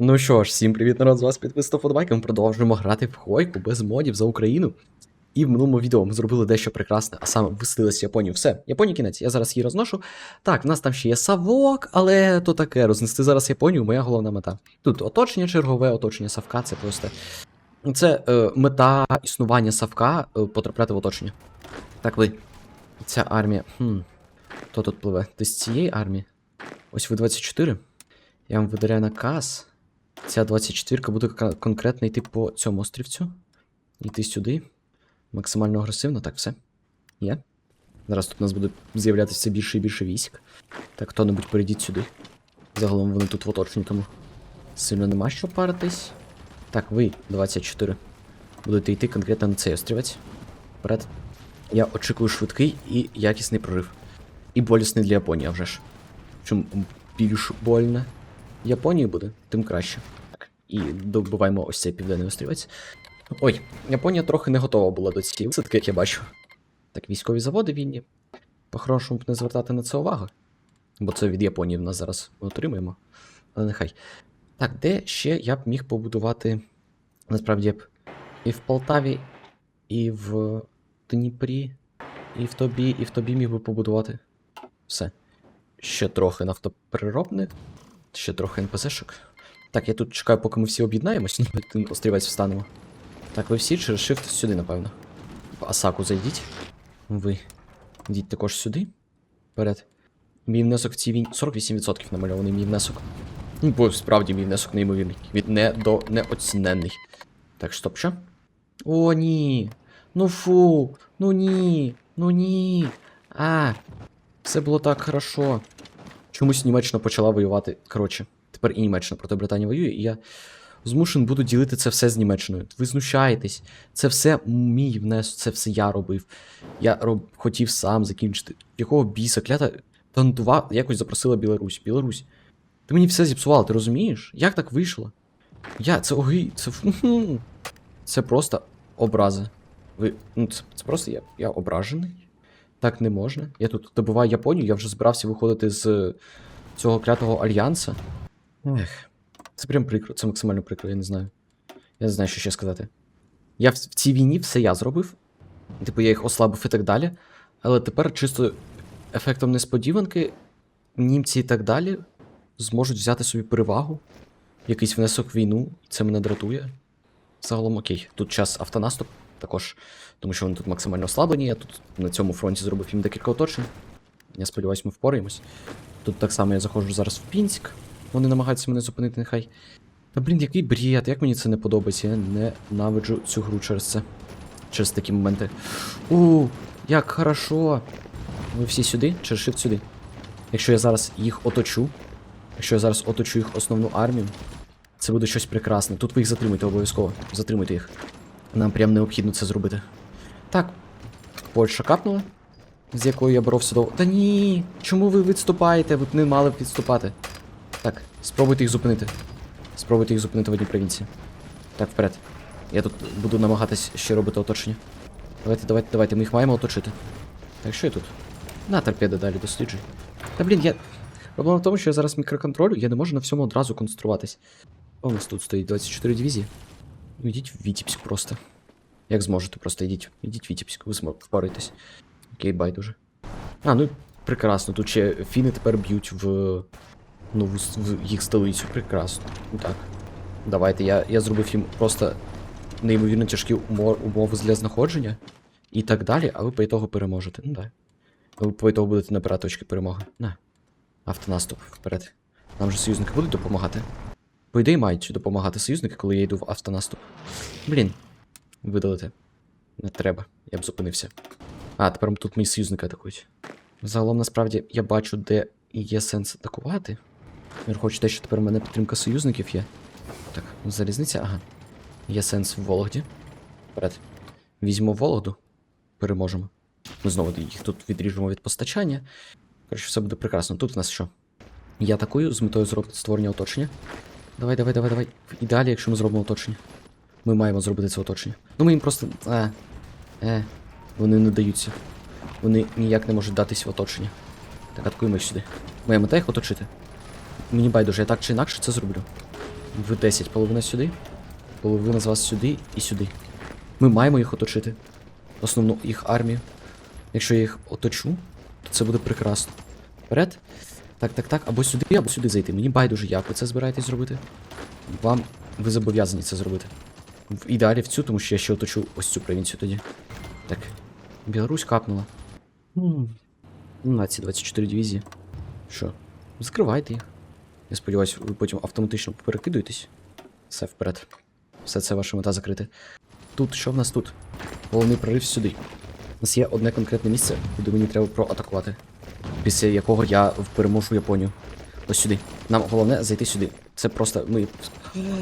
Ну що ж, всім привіт, народ, з вас підписано Фотбайк. Ми продовжуємо грати в Хойку без модів за Україну. І в минулому відео ми зробили дещо прекрасне, а саме виселилися Японію. Все, Японія кінець, я зараз її розношу. Так, в нас там ще є Савок, але то таке, рознести зараз Японію моя головна мета. Тут оточення чергове, оточення Савка, це просто. Це е, мета існування Савка е, потрапляти в оточення. Так, ви. Ця армія. Хм. Хто тут пливе? Ти з цієї армії? Ось ви 24. Я вам видаляю наказ. Ця 24 буде конкретно йти по цьому острівцю. Йти сюди. Максимально агресивно, так, все. Є. Зараз тут у нас буде з'являтися більше і більше військ. Так, хто-небудь перейдіть сюди. Загалом вони тут в оточенні, тому сильно нема що паритись. Так, ви, 24. Будете йти конкретно на цей острівець. Вперед. Я очікую швидкий і якісний прорив. І болісний для Японії, вже ж. Чим більш больно Японії буде, тим краще. Так, і добуваємо ось цей південний острівець. Ой, Японія трохи не готова була до цієї висадки, як я бачу. Так, військові заводи вільні. По-хорошому б не звертати на це увагу. Бо це від Японії в нас зараз отримаємо. Але нехай. Так, де ще я б міг побудувати. Насправді б і в Полтаві, і в Дніпрі, і в тобі, і в тобі міг би побудувати. Все. Ще трохи нафтопереробних, ще трохи НПЗшок. Так, я тут чекаю, поки ми всі об'єднаємось, на один острівець встанемо. Так, ви всі через Shift сюди, напевно. В Асаку зайдіть. Ви. Йдіть також сюди. Вперед. Мій внесок в цій війні. 48% намальований мій внесок. Ну, бо справді мій внесок неймовірний. Від не до неоціненний. Так, стоп, що? О, ні. Ну фу. Ну ні. Ну ні. А. Все було так хорошо. Чомусь Німеччина почала воювати. Коротше, тепер і Німеччина проти Британії воює, і я змушен буду ділити це все з Німеччиною. Ви знущаєтесь. Це все мій внесок, це все я робив. Я роб... хотів сам закінчити. Якого біса, клята тантува якось запросила Білорусь. Білорусь. Ти мені все зіпсувала, ти розумієш? Як так вийшло? Я, це оги. Це. Це просто образи. Ви. Ну, це, це просто я. Я ображений. Так не можна. Я тут добиваю Японію, я вже збирався виходити з цього клятого альянса. Ех. Це прям прикро, це максимально прикро, я не знаю. Я не знаю, що ще сказати. Я в, цій війні все я зробив. Типу, я їх ослабив і так далі. Але тепер чисто ефектом несподіванки німці і так далі зможуть взяти собі перевагу, якийсь внесок в війну, це мене дратує. Загалом окей. Тут час автонаступ також, тому що вони тут максимально ослаблені. Я тут на цьому фронті зробив їм декілька оточень. Я сподіваюся, ми впораємось. Тут так само я заходжу зараз в Пінськ. Вони намагаються мене зупинити, нехай. Та блін, який бред, як мені це не подобається. Я ненавиджу цю гру через це. Через такі моменти. У, як хорошо. Ви всі сюди, чи shift сюди. Якщо я зараз їх оточу, якщо я зараз оточу їх основну армію, це буде щось прекрасне. Тут ви їх затримуйте обов'язково. Затримуйте їх. Нам прям необхідно це зробити. Так. Польща капнула, з якою я боровся довго. Та ні! Чому ви відступаєте? Ви б не мали б відступати. Так, спробуйте їх зупинити. Спробуйте їх зупинити в одній провінції. Так, вперед. Я тут буду намагатись ще робити оточення. Давайте, давайте, давайте, ми їх маємо оточити. Так, що я тут? На торпеди далі досліджуй. Та блін, я. Проблема в тому, що я зараз мікроконтролю, я не можу на всьому одразу концентруватись. О, у нас тут стоїть 24 дивізії. Ну, йдіть в Вітібськ просто. Як зможете, просто йдіть. Йдіть в Вітібськ, ви впораєтесь. Окей, байдуже. А, ну прекрасно. Тут ще фіни тепер б'ють в нову в їх столицю. Прекрасно. Ну так. Давайте, я, я зробив їм просто неймовірно тяжкі умо- умови для знаходження і так далі, а ви по ітогу переможете. Ну так. Ви по ітогу будете набирати очки перемоги. На. Автонаступ вперед. Нам же союзники будуть допомагати. По ідеї мають допомагати союзники, коли я йду в автонаступ. Блін. Видалити. Не треба, я б зупинився. А, тепер тут мої союзники атакують. Загалом, насправді, я бачу, де є сенс атакувати. Хочу те, що тепер у мене підтримка союзників є. Так, залізниця, ага. Є сенс в Вологді. Вперед. Візьмемо Вологду. Переможемо. Ми знову їх тут відріжемо від постачання. Коротше, все буде прекрасно. Тут в нас що? Я атакую з метою створення оточення. Давай, давай, давай, давай. В ідеалі, якщо ми зробимо оточення. Ми маємо зробити це оточення. Ну ми їм просто. А, е, вони не даються. Вони ніяк не можуть датись в оточення. Так, атакуємо їх сюди. Моя мета їх оточити. Мені байдуже, я так чи інакше це зроблю. Ви 10, половина сюди. Половина з вас сюди і сюди. Ми маємо їх оточити. Основну їх армію. Якщо я їх оточу, то це буде прекрасно. Вперед. Так, так, так. Або сюди, або сюди зайти. Мені байдуже, як ви це збираєтесь зробити. Вам ви зобов'язані це зробити. В ідеалі в цю, тому що я ще оточу ось цю провінцію тоді. Так. Білорусь капнула. Ну, на ці 24 дивізії. Що? Закривайте їх. Я сподіваюся, ви потім автоматично перекидуєтесь. Все вперед. Все це ваша мета закрити. Тут, що в нас тут? Головний прорив сюди. У нас є одне конкретне місце, куди мені треба проатакувати. Після якого я переможу Японію. Ось сюди. Нам головне зайти сюди. Це просто ми.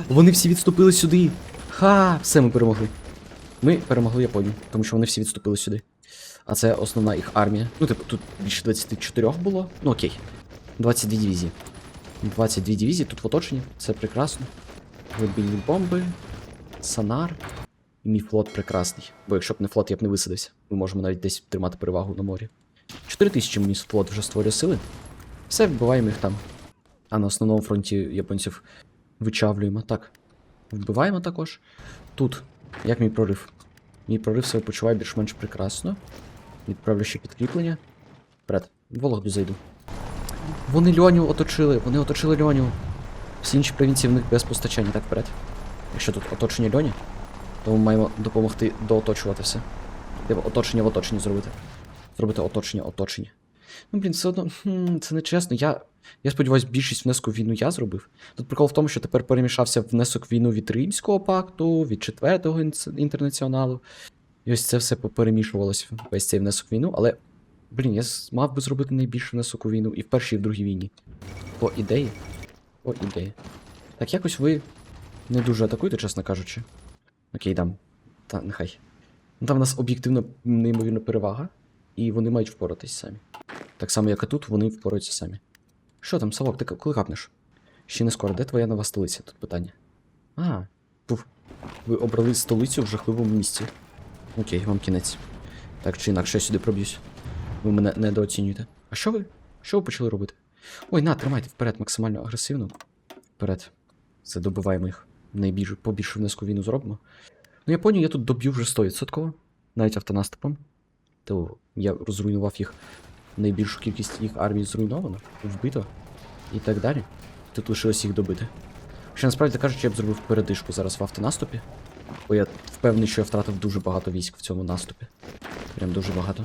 Вони всі відступили сюди. Ха! Все, ми перемогли. Ми перемогли Японію, тому що вони всі відступили сюди. А це основна їх армія. Ну, типу, тут більше 24 було. Ну окей. 22 дивізії. 22 дивізії тут в оточенні. Це прекрасно. Глибинні бомби. Сонар. І мій флот прекрасний. Бо якщо б не флот, я б не висадився. Ми можемо навіть десь тримати перевагу на морі. 4 тисячі мій флот вже створює сили. Все, вбиваємо їх там. А на основному фронті японців вичавлюємо. Так. Вбиваємо також. Тут. Як мій прорив? Мій прорив себе почуває більш-менш прекрасно. Відправлю ще підкріплення. Вперед. В Вологду зайду. Вони Льоню оточили, вони оточили Льоню. Всі інші провінції в них без постачання, так вперед. Якщо тут оточення Льоні, то ми маємо допомогти дооточувати все. Треба оточення в оточенні зробити. Зробити оточення оточення. Ну, блін, все одно, це не чесно. Я, я сподіваюся, більшість внеску в війну я зробив. Тут прикол в тому, що тепер перемішався внесок війну від Римського пакту, від четвертого інтернаціоналу. І ось це все поперемішувалося весь цей внесок війну, але. Блін, я мав би зробити найбільший внесок у війну і в першій, і в другій війні. По ідеї. По ідеї. Так якось ви не дуже атакуєте, чесно кажучи. Окей, дам. Та нехай. Там в нас об'єктивно неймовірна перевага, і вони мають впоратись самі. Так само, як і тут, вони впораються самі. Що там, Савок, ти коли капнеш? Ще не скоро, де твоя нова столиця? Тут питання. А, пуф. Ви обрали столицю в жахливому місці. Окей, вам кінець. Так чи інакше я сюди проб'юсь. Ви мене недооцінюєте. А що ви? Що ви почали робити? Ой, на, тримайте вперед, максимально агресивно. Вперед. Це добиваємо їх. Найбільше побільше внеску війну зробимо. Ну, Японію я тут доб'ю вже 100%, навіть автонаступом. То я розруйнував їх. Найбільшу кількість їх армії зруйновано, вбито і так далі. Тут лишилось їх добити. Хоча насправді кажучи, я б зробив передишку зараз в автонаступі. Бо я впевнений, що я втратив дуже багато військ в цьому наступі. Прям дуже багато.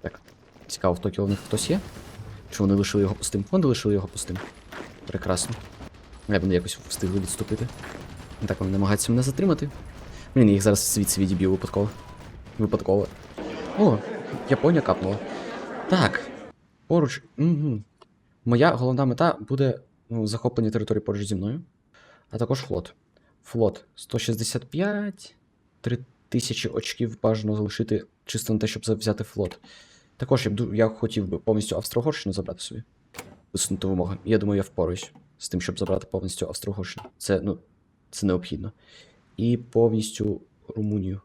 Так. Цікаво, в Токіо в них хтось є? Чи вони лишили його пустим? Вони лишили його пустим. Прекрасно. Я б вони якось встигли відступити. Так вони намагаються мене затримати. Блін, їх зараз звідси відіб'ю випадково. Випадково. О, Японія капнула. Так. Поруч. Угу. Моя головна мета буде ну, захоплення території поруч зі мною. А також флот. Флот 165. 3000 очків бажано залишити чисто на те, щоб взяти флот. Також я я хотів би повністю Австро-Угорщину забрати собі. Висунути вимоги. Я думаю, я впораюсь з тим, щоб забрати повністю Австро-Угорщину. Це, ну, це необхідно. І повністю Румунію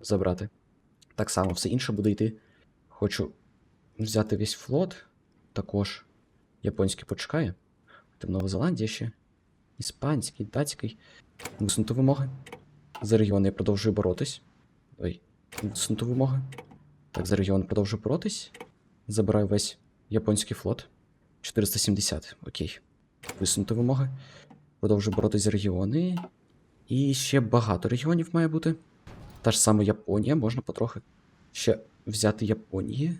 забрати. Так само, все інше буде йти. Хочу взяти весь флот. Також японський почекає. Там Нова Зеландія ще. Іспанський, датський. Висунути вимоги. За регіон я продовжую боротись. Ой, висунути вимоги. Так, за регіон продовжую боротись. Забираю весь японський флот. 470, окей. Висунути вимоги. Продовжую боротись за регіони. І ще багато регіонів має бути. Та ж сама Японія, можна потрохи ще взяти Японії.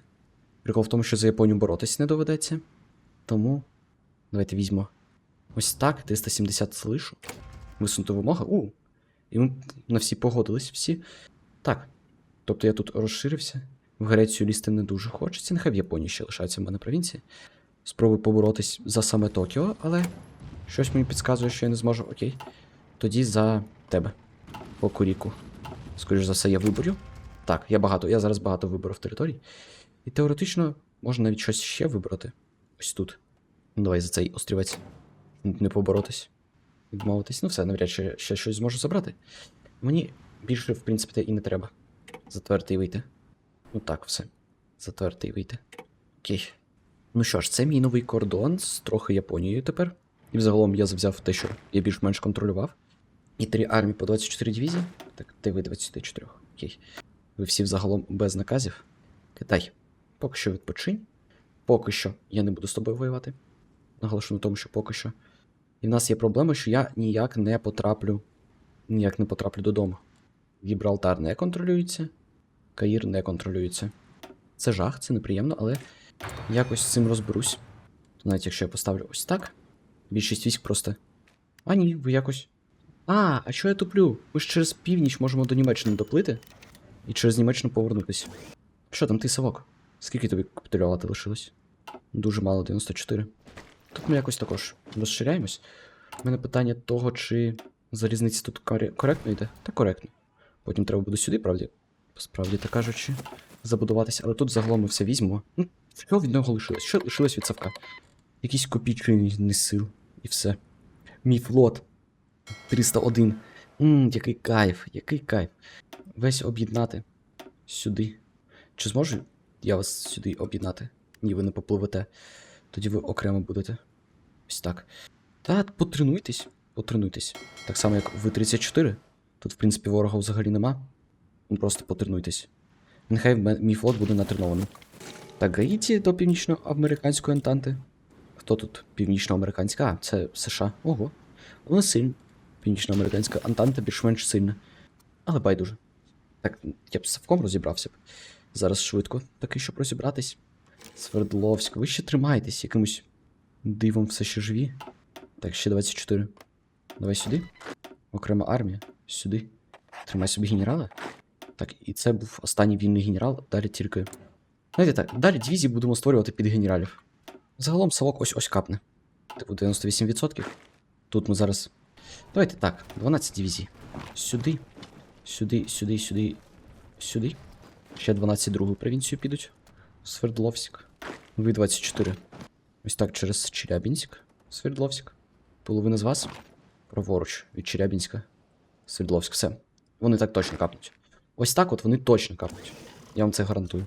Прикол в тому, що за Японію боротись не доведеться. Тому давайте візьмо ось так, 370 слишу. Висунути вимога. У. І ми на всі погодились, всі. Так. Тобто я тут розширився. В Грецію лізти не дуже хочеться. Нехай в Японії ще лишається в мене провінції. Спробую поборотись за саме Токіо, але щось мені підказує, що я не зможу. Окей. Тоді за тебе. По Куріку. Скоріш за все, я виборю. Так, я багато, я зараз багато виборів територій. І теоретично можна навіть щось ще вибрати. Ось тут. Ну, давай за цей острівець. Не поборотись. Відмовитись. Ну все, навряд чи ще щось зможу забрати. Мені більше, в принципі, і не треба. Затверти і вийти. Ну так, все. Затверти і вийти. Окей. Ну що ж, це мій новий кордон з трохи Японією тепер. І взагалом я взяв те, що я більш-менш контролював. І три армії по 24 дивізії. Так, ви 24? Окей. Ви всі взагалом без наказів. Китай, поки що відпочинь. Поки що я не буду з тобою воювати. Наголошу на тому, що поки що. І в нас є проблема, що я ніяк не потраплю. Ніяк не потраплю додому. Гібралтар не контролюється, Каїр не контролюється. Це жах, це неприємно, але якось з цим розберусь. Навіть якщо я поставлю ось так, більшість військ просто. А ні, ви якось. А, а що я туплю? Ми ж через північ можемо до Німеччини доплити і через Німеччину повернутися. Що там, ти Савок? Скільки тобі капітулювати лишилось? Дуже мало, 94. Тут ми якось також розширяємось. У мене питання того, чи залізниця тут коре- коректно йде? Та коректно. Потім треба буде сюди, правді, справді так кажучи, забудуватися. Але тут загалом ми все візьмемо. Ну, що від нього лишилось? Що лишилось від Савка? Якісь копійчини сил. І все. Мій флот. 301. Ммм, який кайф, який кайф. Весь об'єднати сюди. Чи зможу я вас сюди об'єднати? Ні, ви не попливете. Тоді ви окремо будете. Ось так. Та потренуйтесь, потренуйтесь. Так само, як ви 34. Тут, в принципі, ворога взагалі нема. Ну, Просто потренуйтесь. Нехай мій флот буде натренованим. Так, Гаїті до північноамериканської Антанти. Хто тут північноамериканська? А, це США. Ого. Вона сильна. Північноамериканська Антанта більш-менш сильна. Але байдуже. Так, я б з Савком розібрався б. Зараз швидко таки, щоб розібратись. Свердловськ, ви ще тримаєтесь якимось дивом все ще живі. Так, ще 24. Давай сюди. Окрема армія. Сюди. Тримай собі генерала. Так, і це був останній вільний генерал. Далі тільки. Знаєте так, далі дивізії будемо створювати під генералів. Загалом совок ось ось капне. Типу 98%. Тут ми зараз. Давайте так, 12 дивізій. Сюди. Сюди, сюди, сюди. Сюди. Ще 12 другу провінцію підуть. Свердловськ. Ви 24. Ось так через Челябінськ. Свердловськ. Половина з вас. Праворуч від Челябінська. Свердловськ. Все. Вони так точно капнуть. Ось так от вони точно капнуть. Я вам це гарантую.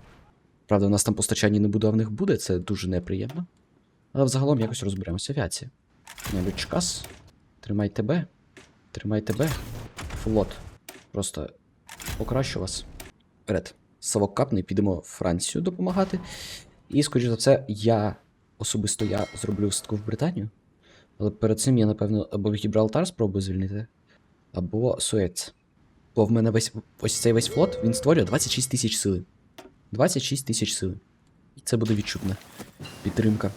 Правда, у нас там постачання не буде, а в них буде, це дуже неприємно. Але взагалом якось розберемося. Авіація. Навіть Чкас. Тримай тебе. Тримай тебе. Флот. Просто покращу вас. Вперед. Савок капне, підемо Францію допомагати. І, скоріш за все, я особисто я зроблю висадку в Британію. Але перед цим я, напевно, або Гібралтар спробую звільнити, або Суец. Бо в мене весь ось цей весь флот він створює 26 тисяч сили. 26 тисяч сили. І це буде відчутна підтримка.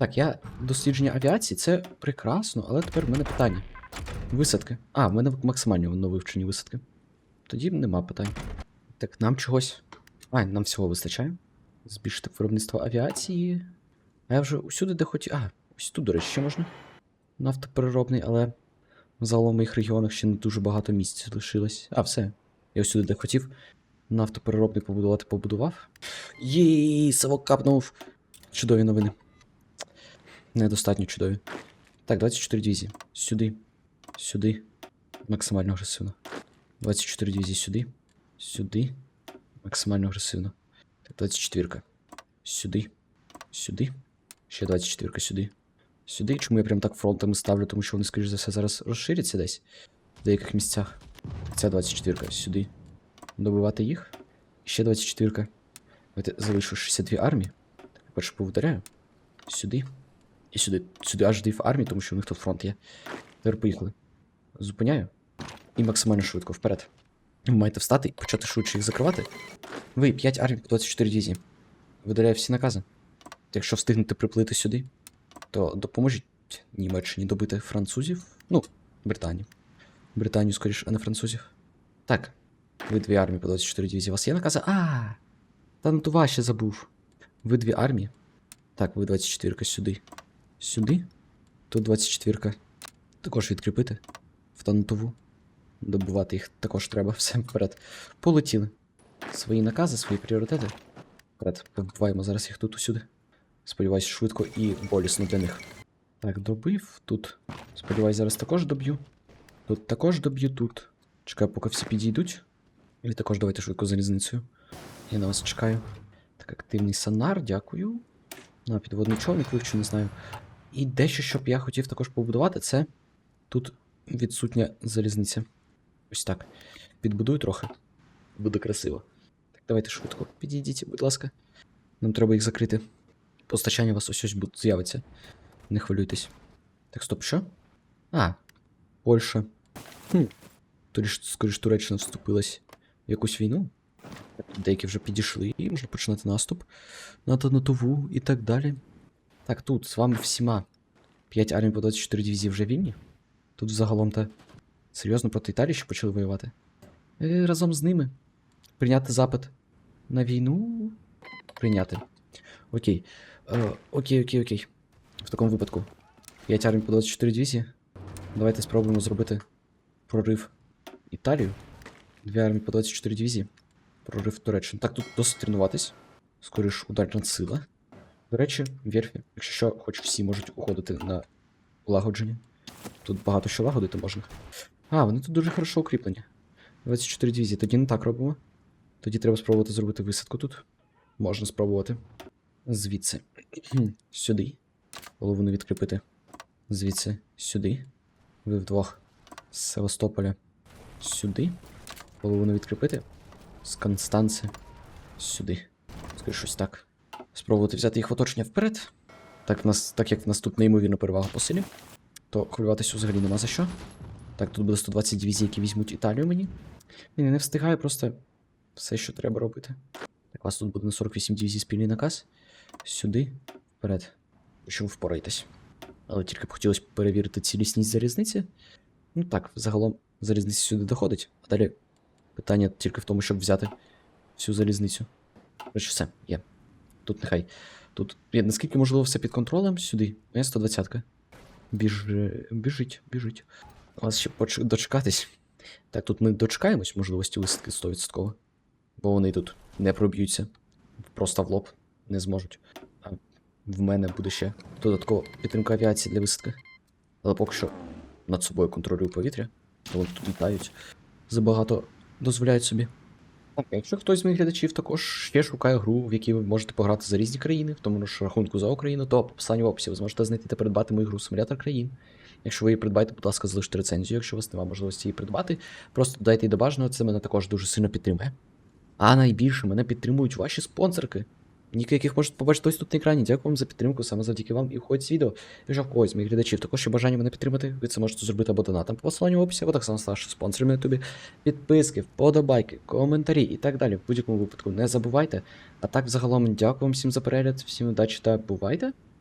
Так, я дослідження авіації це прекрасно, але тепер в мене питання. Висадки. А, в мене максимально воно вивчені висадки. Тоді нема питань. Так, нам чогось. А, нам всього вистачає. Збільшити виробництво авіації. А я вже усюди, де хотів. А, ось тут, до речі, ще можна. Нафтопереробний, але загалом в моїх регіонах ще не дуже багато місць лишилось. А, все. Я усюди, де хотів. Нафтопереробний побудувати побудував. Єй, совок капнув. Чудові новини. Недостатньо чудові. Так, 24 дивізії. Сюди. Сюди. Максимально агресивно. 24 дивізії сюди. Сюди. Максимально агресивно. Так, 24. Сюди. Сюди. Ще 24 сюди. Сюди. Чому я прям так фронтами ставлю, тому що вони, скоріш за все, зараз розширяться десь в деяких місцях. Ця 24 сюди. Добивати їх. Ще 24. Давайте залишу 62 армії. Так, перше повторяю. Сюди. І сюди. Сюди аж дві армії, тому що у них тут фронт є. Тепер поїхали. Зупиняю. І максимально швидко вперед. Ви маєте встати і почати швидше їх закривати. Ви 5 армій по 24 дивізії. Видаляю всі накази. Якщо встигнете приплити сюди, то допоможіть Німеччині добити французів. Ну, Британію. Британію, скоріше, а не французів. Так. Ви дві армії по 24 дивізії. У вас є накази? А! Та ну ваші забув. Ви дві армії. Так, ви 24 сюди. Сюди. Тут 24-ка. Також відкріпити. В Танутову. Добувати їх також треба все вперед. Полетіли. Свої накази, свої пріоритети. Вперед, побуваємо зараз їх тут усюди. Сподіваюсь, швидко і болісно для них. Так, добив тут. Сподіваюсь, зараз також доб'ю. Тут також доб'ю тут. Чекаю, поки всі підійдуть. І також давайте швидко залізницею. Я на вас чекаю. Так, активний сонар, дякую. На підводний човник вивчу, не знаю. І дещо, що б я хотів також побудувати, це тут відсутня залізниця. Ось так. Підбудую трохи. Буде красиво. Так, давайте швидко. Підійдіть, будь ласка. Нам треба їх закрити. Постачання у вас ось ось буде з'явиться. Не хвилюйтесь. Так, стоп, що? А, Польща. Хм. Тоді скоріш, Туреччина вступилась в якусь війну. Деякі вже підійшли, і можна починати наступ на Танатову і так далі. Так, тут з вами всіма 5 армій по 24 дивізії вже вільні. Тут загалом та серйозно проти Італії ще почали воювати. Е, разом з ними. Прийняти запит на війну. Прийняти. Окей. Е, окей, окей, окей. В такому випадку. 5 армій по 24 дивізії. Давайте спробуємо зробити прорив Італію. Дві армії по 24 дивізії. Прорив Туреччину. Так, тут досить тренуватись. Скоріш ударна сила. До речі, верфі, якщо що, хоч всі можуть уходити на лагодження. Тут багато що лагодити можна. А, вони тут дуже хорошо укріплені. 24 дивізії. Тоді не так робимо. Тоді треба спробувати зробити висадку тут. Можна спробувати. Звідси. Сюди. Половину відкріпити. Звідси сюди. Ви вдвох. З Севастополя. Сюди. Половину відкріпити. З Констанци. Сюди. Скажи щось так. Спробувати взяти їх в оточення вперед. Так, в нас, так як в нас тут неймовірна перевага по силі, то хвилюватися взагалі нема за що. Так, тут буде 120 дивізій, які візьмуть Італію мені. Ні, не встигаю просто все, що треба робити. Так, у вас тут буде на 48 дивізій спільний наказ. Сюди, вперед. Що ви впораєтесь. Але тільки б хотілося перевірити цілісність залізниці. Ну так, загалом залізниця сюди доходить. А далі питання тільки в тому, щоб взяти всю залізницю. Коротше, все, є. Тут нехай. Тут наскільки можливо все під контролем сюди. Моя 120-ка. Біж... Біжить, біжить. У вас ще поч... дочекатись. Так, тут ми дочекаємось можливості висадки 100%. Бо вони тут не проб'ються. Просто в лоб не зможуть. А в мене буде ще додаткова підтримка авіації для висадки. Але поки що над собою контролюю повітря, вони тут літають. Забагато дозволяють собі. Так, якщо хтось з моїх глядачів також ще шукає гру, в якій ви можете пограти за різні країни, в тому ж рахунку за Україну, то по посиланню в описі ви зможете знайти та придбати мою гру Симулятор країн. Якщо ви її придбаєте, будь ласка, залиште рецензію. Якщо у вас немає можливості її придбати, просто додайте її до бажаного, це мене також дуже сильно підтримує. А найбільше мене підтримують ваші спонсорки. Ніки, яких можете побачити ось тут на екрані. Дякую вам за підтримку, саме завдяки вам і входить з відео. Якщо в когось моїх глядачів також є бажання мене підтримати, ви це можете зробити або донатом по посиланню в описі, або так само ставши спонсорами на ютубі. Підписки, вподобайки, коментарі і так далі. В будь-якому випадку не забувайте. А так, взагалом, дякую вам всім за перегляд, всім удачі та бувайте!